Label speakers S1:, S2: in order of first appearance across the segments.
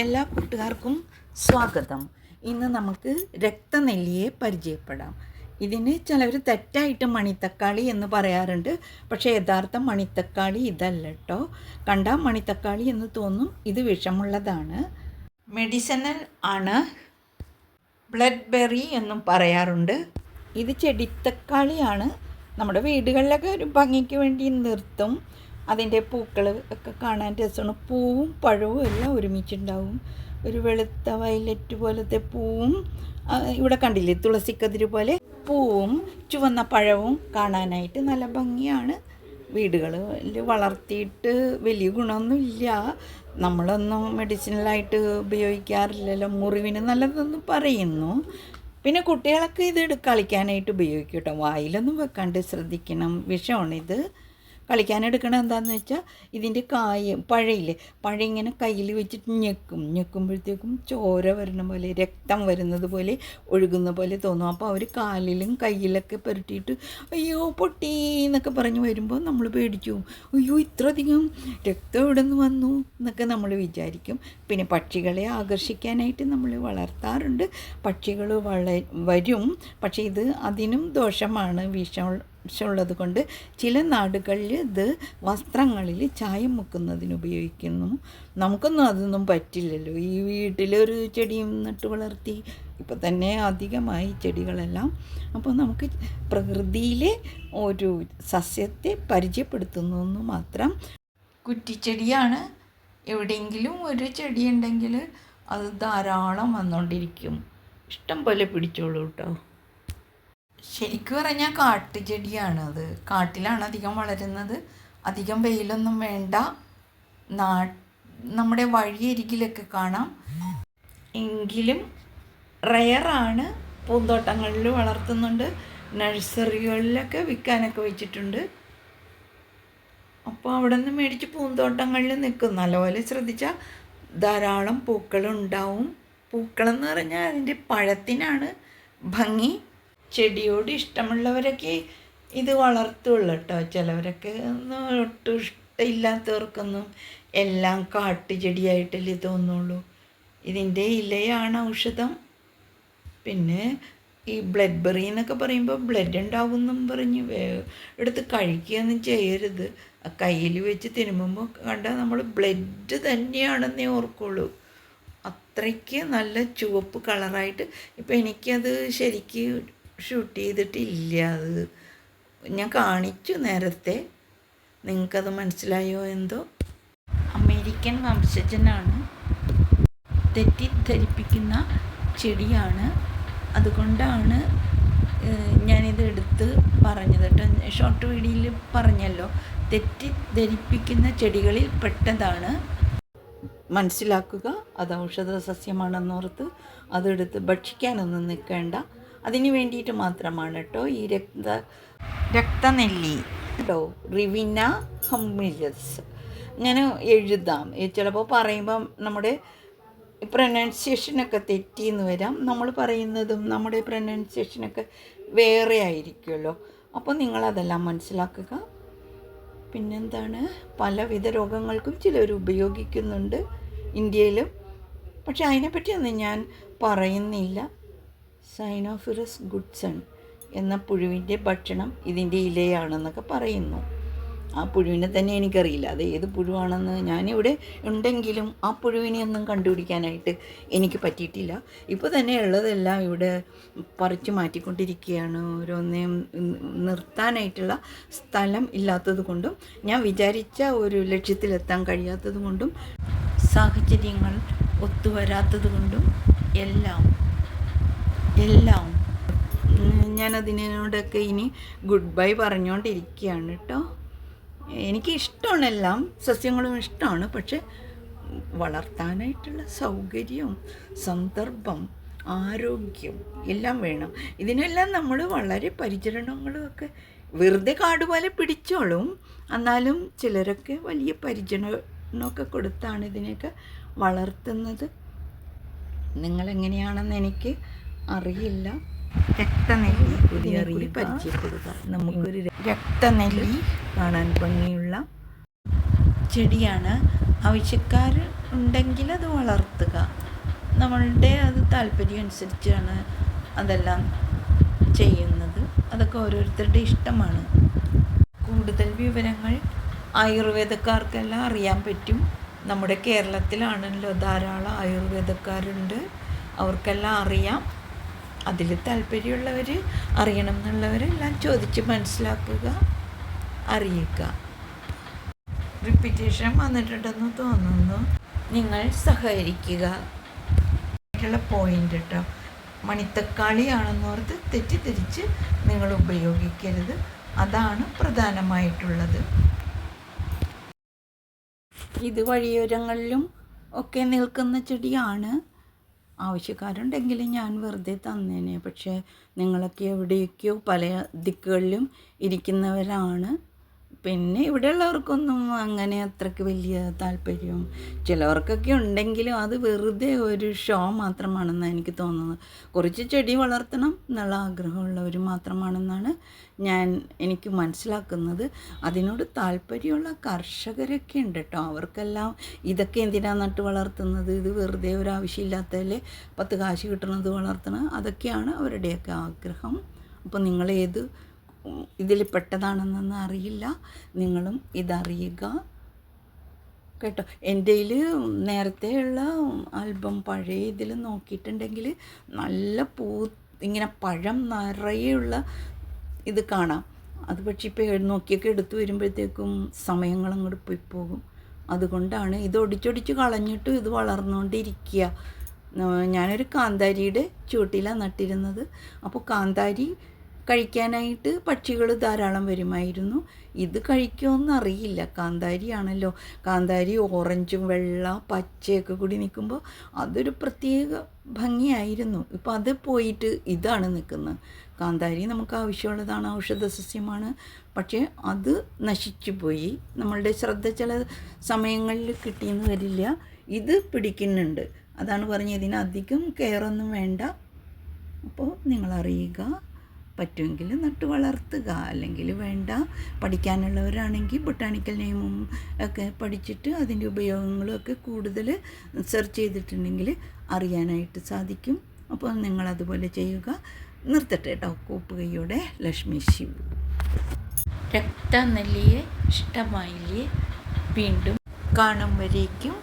S1: എല്ലാ കൂട്ടുകാർക്കും സ്വാഗതം. ഇന്ന് നമുക്ക് രക്തനെല്ലിയെ പരിചയപ്പെടാം. ഇതിന് ചിലവർ തെറ്റായിട്ട് മണിത്തക്കാളി എന്ന് പറയാറുണ്ട്. പക്ഷേ യഥാർത്ഥ മണിത്തക്കാളി ഇതല്ല കേട്ടോ കണ്ടാൽ മണിത്തക്കാളി എന്ന് തോന്നും ഇത് വിഷമുള്ളതാണ്. മെഡിസിനൽ ആണ്. ബ്ലഡ് ബെറി എന്നും പറയാറുണ്ട്. ഇത് ചെടിത്തക്കാളിയാണ്. നമ്മുടെ വീടുകളിലൊക്കെ ഒരു ഭംഗിക്ക് വേണ്ടി നിർത്തും. അതിന്റെ പൂക്കൾ ഒക്കെ കാണാൻ രസമാണ്. പൂവും പഴവും എല്ലാം ഒരുമിച്ചുണ്ടാവും. ഒരു വെളുത്ത വയലറ്റ് പോലത്തെ പൂവും ഇവിടെ കണ്ടില്ലേ തുളസിക്കതിര് പോലെ പൂവും ചുവന്ന പഴവും കാണാനായിട്ട് നല്ല ഭംഗിയാണ്. വീടുകൾ വളർത്തിയിട്ട് വലിയ ഗുണമൊന്നുമില്ല. നമ്മളൊന്നും മെഡിസിനലായിട്ട് ഉപയോഗിക്കാറില്ലല്ലോ. മുറിവിന് നല്ലതെന്ന് പറയുന്നു. പിന്നെ കുട്ടികളൊക്കെ ഇത് കളിക്കാനായിട്ട് ഉപയോഗിക്കും കേട്ടോ. വായിലൊന്നും വെക്കാണ്ട് ശ്രദ്ധിക്കണം. വിഷമാണിത് കളിക്കാനെടുക്കണത് എന്താണെന്ന് വെച്ചാൽ ഇതിന്റെ കായ പഴയില്ലേ? പഴ ഇങ്ങനെ കയ്യിൽ വെച്ചിട്ട് ഞെക്കും. ഞെക്കുമ്പോഴത്തേക്കും ചോര വരുന്ന പോലെ രക്തം വരുന്നത് പോലെ ഒഴുകുന്ന പോലെ തോന്നും. അപ്പോൾ അവർ കാലിലും കയ്യിലൊക്കെ പുരട്ടിയിട്ട് അയ്യോ പൊട്ടി എന്നൊക്കെ പറഞ്ഞ് വരുമ്പോൾ നമ്മൾ പേടിച്ചു അയ്യോ ഇത്രയധികം രക്തം എവിടെ നിന്ന് വന്നു എന്നൊക്കെ നമ്മൾ വിചാരിക്കും. പിന്നെ പക്ഷികളെ ആകർഷിക്കാനായിട്ട് നമ്മൾ വളർത്താറുണ്ട്. പക്ഷികൾ വള വരും. പക്ഷേ ഇത് അതിനും ദോഷമാണ്. വിഷം വിഷമുള്ളത് കൊണ്ട് ചില നാടുകളിൽ ഇത് വസ്ത്രങ്ങളിൽ ചായം മുക്കുന്നതിന് ഉപയോഗിക്കുന്നു. നമുക്കൊന്നും അതൊന്നും പറ്റില്ലല്ലോ. ഈ വീട്ടിലൊരു ചെടിയും നട്ട് വളർത്തി ഇപ്പം തന്നെ അധികമായി ചെടികളെല്ലാം. അപ്പോൾ നമുക്ക് പ്രകൃതിയിലെ ഒരു സസ്യത്തെ പരിചയപ്പെടുത്തുന്നു എന്ന് മാത്രം. കുറ്റിച്ചെടിയാണ്. എവിടെയെങ്കിലും ഒരു ചെടി ഉണ്ടെങ്കിൽ അത് ധാരാളം വന്നുകൊണ്ടിരിക്കും. ഇഷ്ടം പോലെ പിടിച്ചോളൂ കേട്ടോ. ശരിക്കും പറഞ്ഞാൽ കാട്ടുചെടിയാണ് അത്. കാട്ടിലാണ് അധികം വളരുന്നത്. അധികം വെയിലൊന്നും വേണ്ട. നാ നമ്മുടെ വഴിയരികിലൊക്കെ കാണാം. എങ്കിലും റയറാണ് പൂന്തോട്ടങ്ങളിൽ വളർത്തുന്നുണ്ട്. നഴ്സറികളിലൊക്കെ വിൽക്കാനൊക്കെ വെച്ചിട്ടുണ്ട്. അപ്പോൾ അവിടെ നിന്ന് മേടിച്ച് പൂന്തോട്ടങ്ങളിൽ നിൽക്കും. നല്ലപോലെ ശ്രദ്ധിച്ചാൽ ധാരാളം പൂക്കളുണ്ടാവും. പൂക്കളെന്ന് പറഞ്ഞാൽ അതിന്റെ പഴത്തിനാണ് ഭംഗി. ചെടിയോട് ഇഷ്ടമുള്ളവരൊക്കെ ഇത് വളർത്തുള്ളൂ കേട്ടോ ചിലവരൊക്കെ ഒന്നും ഒട്ടും ഇഷ്ടമില്ലാത്തവർക്കൊന്നും എല്ലാം കാട്ടുചെടിയായിട്ടല്ലേ തോന്നുള്ളൂ. ഇതിന്റെ ഇലയാണ് ഔഷധം. പിന്നെ ഈ ബ്ലഡ് ബെറി എന്നൊക്കെ പറയുമ്പോൾ ബ്ലഡ് ഉണ്ടാവുമെന്നും പറഞ്ഞ് എടുത്ത് കഴിക്കുകയൊന്നും ചെയ്യരുത്. കയ്യിൽ വെച്ച് തിരുമ്പുമ്പോൾ കണ്ടാൽ നമ്മൾ ബ്ലഡ് തന്നെയാണെന്നേ ഓർക്കുള്ളൂ. അത്രയ്ക്ക് നല്ല ചുവപ്പ് കളറായിട്ട് ഇപ്പം എനിക്കത് ശരിക്ക് ഷൂട്ട് ചെയ്തിട്ടില്ല അത്. ഞാൻ കാണിച്ചു നേരത്തെ. നിങ്ങൾക്കത് മനസ്സിലായോ എന്തോ? അമേരിക്കൻ വംശജനാണ്. തെറ്റിദ്ധരിപ്പിക്കുന്ന ചെടിയാണ്. അതുകൊണ്ടാണ് ഞാനിത് എടുത്ത് പറഞ്ഞത് കേട്ടോ. ഷോർട്ട് വീഡിയോയിൽ പറഞ്ഞല്ലോ. തെറ്റിദ്ധരിപ്പിക്കുന്ന ചെടികളിൽ പെട്ടതാണ്. മനസ്സിലാക്കുക. അത് ഔഷധ സസ്യമാണെന്നോർത്ത് അതെടുത്ത് ഭക്ഷിക്കാനൊന്നും നിൽക്കേണ്ട. അതിന് വേണ്ടിയിട്ട് മാത്രമാണ് കേട്ടോ ഈ രക്ത രക്തനെല്ലി. കേട്ടോ റിവിന ഹമ്മിലസ് ഇങ്ങനെ എഴുതാം. ചിലപ്പോൾ പറയുമ്പം നമ്മുടെ പ്രൊനൗൺസിയേഷനൊക്കെ തെറ്റിയെന്ന് വരാം. നമ്മൾ പറയുന്നതും നമ്മുടെ പ്രൊനൗൺസിയേഷനൊക്കെ വേറെ ആയിരിക്കുമല്ലോ. അപ്പോൾ നിങ്ങളതെല്ലാം മനസ്സിലാക്കുക. പിന്നെന്താണ്? പലവിധ രോഗങ്ങൾക്കും ചിലർ ഉപയോഗിക്കുന്നുണ്ട് ഇന്ത്യയിലും. പക്ഷെ അതിനെപ്പറ്റിയൊന്നും ഞാൻ പറയുന്നില്ല. സൈനോഫിറസ് ഗുഡ്സൺ എന്ന പുഴുവിന്റെ ഭക്ഷണം ഇതിന്റെ ഇലയാണെന്നൊക്കെ പറയുന്നു. ആ പുഴുവിനെ തന്നെ എനിക്കറിയില്ല. അത് ഏത് പുഴുവാണെന്ന് ഞാനിവിടെ ഉണ്ടെങ്കിലും ആ പുഴുവിനെ ഒന്നും കണ്ടുപിടിക്കാനായിട്ട് എനിക്ക് പറ്റിയിട്ടില്ല. ഇപ്പോൾ തന്നെ ഉള്ളതെല്ലാം ഇവിടെ പറിച്ചു മാറ്റിക്കൊണ്ടിരിക്കുകയാണ്. ഓരോന്നേ നിർത്താനായിട്ടുള്ള സ്ഥലം ഇല്ലാത്തത് കൊണ്ടും ഞാൻ വിചാരിച്ച ഒരു ലക്ഷ്യത്തിലെത്താൻ കഴിയാത്തത് കൊണ്ടും സാഹചര്യങ്ങൾ ഒത്തുവരാത്തത് കൊണ്ടും എല്ലാം എല്ലാം. ഞാനതിനോടൊക്കെ ഇനി ഗുഡ് ബൈ പറഞ്ഞുകൊണ്ടിരിക്കുകയാണ് കേട്ടോ. എനിക്ക് ഇഷ്ടമാണ് എല്ലാം. സസ്യങ്ങളും ഇഷ്ടമാണ്. പക്ഷെ വളർത്താനായിട്ടുള്ള സൗകര്യം സന്ദർഭം ആരോഗ്യം എല്ലാം വേണം. ഇതിനെല്ലാം നമ്മൾ വളരെ പരിചരണങ്ങളും ഒക്കെ വെറുതെ കാട് പോലെ പിടിച്ചോളും. എന്നാലും ചിലരൊക്കെ വലിയ പരിചരണമൊക്കെ കൊടുത്താണ് ഇതിനെയൊക്കെ വളർത്തുന്നത്. നിങ്ങളെങ്ങനെയാണെന്ന് എനിക്ക് അറിയില്ല. രക്തനെല്ലി പുതിയ കൂടി പരിചയപ്പെടുക. നമുക്കൊരു രക്തനെല്ലി. കാണാൻ ഭംഗിയുള്ള ചെടിയാണ്. ആവശ്യക്കാർ ഉണ്ടെങ്കിൽ അത് വളർത്തുക. നമ്മളുടെ അത് താല്പര്യം അനുസരിച്ചാണ് അതെല്ലാം ചെയ്യുന്നത്. അതൊക്കെ ഓരോരുത്തരുടെ ഇഷ്ടമാണ്. കൂടുതൽ വിവരങ്ങൾ ആയുർവേദക്കാർക്കെല്ലാം അറിയാൻ പറ്റും. നമ്മുടെ കേരളത്തിലാണല്ലോ ധാരാളം ആയുർവേദക്കാരുണ്ട്. അവർക്കെല്ലാം അറിയാം. അതിൽ താല്പര്യമുള്ളവർ അറിയണം എന്നുള്ളവരെല്ലാം ചോദിച്ച് മനസ്സിലാക്കുക അറിയിക്കുക. റിപ്പീറ്റേഷൻ വന്നിട്ടുണ്ടെന്ന് തോന്നുന്നു. നിങ്ങൾ സഹകരിക്കുക. പോയിന്റ് കേട്ടോ മണിത്തക്കാളിയാണെന്നോർത്ത് തെറ്റിദ്ധരിച്ച് നിങ്ങൾ ഉപയോഗിക്കരുത്. അതാണ് പ്രധാനമായിട്ടുള്ളത്. ഇത് വഴിയോരങ്ങളിലും ഒക്കെ നിൽക്കുന്ന ചെടിയാണ്. ആവശ്യക്കാരുണ്ടെങ്കിൽ ഞാൻ വെറുതെ തന്നേനെ. പക്ഷേ നിങ്ങളൊക്കെ എവിടെയൊക്കെയോ പല ദിക്കുകളിലും ഇരിക്കുന്നവരാണ്. പിന്നെ ഇവിടെയുള്ളവർക്കൊന്നും അങ്ങനെ അത്രയ്ക്ക് വലിയ താല്പര്യം ചിലവർക്കൊക്കെ ഉണ്ടെങ്കിലും അത് വെറുതെ ഒരു ഷോ മാത്രമാണെന്നാണ് എനിക്ക് തോന്നുന്നത്. കുറച്ച് ചെടി വളർത്തണം എന്നുള്ള ആഗ്രഹമുള്ളവർ മാത്രമാണെന്നാണ് ഞാൻ എനിക്ക് മനസ്സിലാക്കുന്നത്. അതിനോട് താല്പര്യമുള്ള കർഷകരൊക്കെ ഉണ്ട് കേട്ടോ അവർക്കെല്ലാം ഇതൊക്കെ എന്തിനാണ് നട്ട് വളർത്തുന്നത്? ഇത് വെറുതെ ഒരു ആവശ്യമില്ലാത്തതിൽ പത്ത് കാശ് കിട്ടുന്നത് വളർത്തണം. അതൊക്കെയാണ് അവരുടെയൊക്കെ ആഗ്രഹം. അപ്പോൾ നിങ്ങളേത് ഇതിൽ പെട്ടതാണെന്നൊന്നും അറിയില്ല. നിങ്ങളും ഇതറിയുക. കേട്ടോ? എന്റെ നേരത്തെയുള്ള ആൽബം പഴയ ഇതിൽ നോക്കിയിട്ടുണ്ടെങ്കിൽ നല്ല പൂ ഇങ്ങനെ പഴം നിറയെയുള്ള ഇത് കാണാം. അത് പക്ഷേ ഇപ്പോൾ നോക്കിയൊക്കെ എടുത്തു വരുമ്പോഴത്തേക്കും സമയങ്ങൾ അങ്ങോട്ട് പോയി പോകും. അതുകൊണ്ടാണ് ഇത് ഒടിച്ചൊടിച്ച് കളഞ്ഞിട്ടും ഇത് വളർന്നുകൊണ്ടിരിക്കുക. ഞാനൊരു കാന്താരിയുടെ ചുവട്ടിലാണ് നട്ടിരുന്നത്. അപ്പോൾ കാന്താരി കഴിക്കാനായിട്ട് പക്ഷികൾ ധാരാളം വരുമായിരുന്നു. ഇത് കഴിക്കുമെന്നറിയില്ല കാന്താരിയാണല്ലോ. കാന്താരി ഓറഞ്ചും വെള്ള പച്ചയൊക്കെ കൂടി നിൽക്കുമ്പോൾ അതൊരു പ്രത്യേക ഭംഗിയായിരുന്നു. ഇപ്പോൾ അത് പോയിട്ട് ഇതാണ് നിൽക്കുന്നത്. കാന്താരി നമുക്ക് ആവശ്യമുള്ളതാണ്. ഔഷധ സസ്യമാണ്. പക്ഷേ അത് നശിച്ചു പോയി. നമ്മളുടെ ശ്രദ്ധ ചില സമയങ്ങളിൽ കിട്ടിയെന്ന് വരില്ല. ഇത് പിടിക്കുന്നുണ്ട്. അതാണ് പറഞ്ഞത്. ഇതിനധികം കെയറൊന്നും വേണ്ട. അപ്പോൾ നിങ്ങളറിയുക. പറ്റുമെങ്കിൽ നട്ടു വളർത്തുക. അല്ലെങ്കിൽ വേണ്ട പഠിക്കാനുള്ളവരാണെങ്കിൽ ബൊട്ടാണിക്കൽ നെയിമും ഒക്കെ പഠിച്ചിട്ട് അതിന്റെ ഉപയോഗങ്ങളും ഒക്കെ കൂടുതൽ സെർച്ച് ചെയ്തിട്ടുണ്ടെങ്കിൽ അറിയാനായിട്ട് സാധിക്കും. അപ്പോൾ നിങ്ങൾ അതുപോലെ ചെയ്യുക. നിർത്തട്ടെ കേട്ടോ. കൂപ്പുകയോടെ ലക്ഷ്മി ശിവ. രക്തനെല്ലിയെ ഇഷ്ടമായില്ലേ വീണ്ടും കാണും വരേക്കും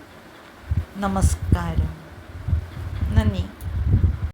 S1: നമസ്കാരം. നന്ദി.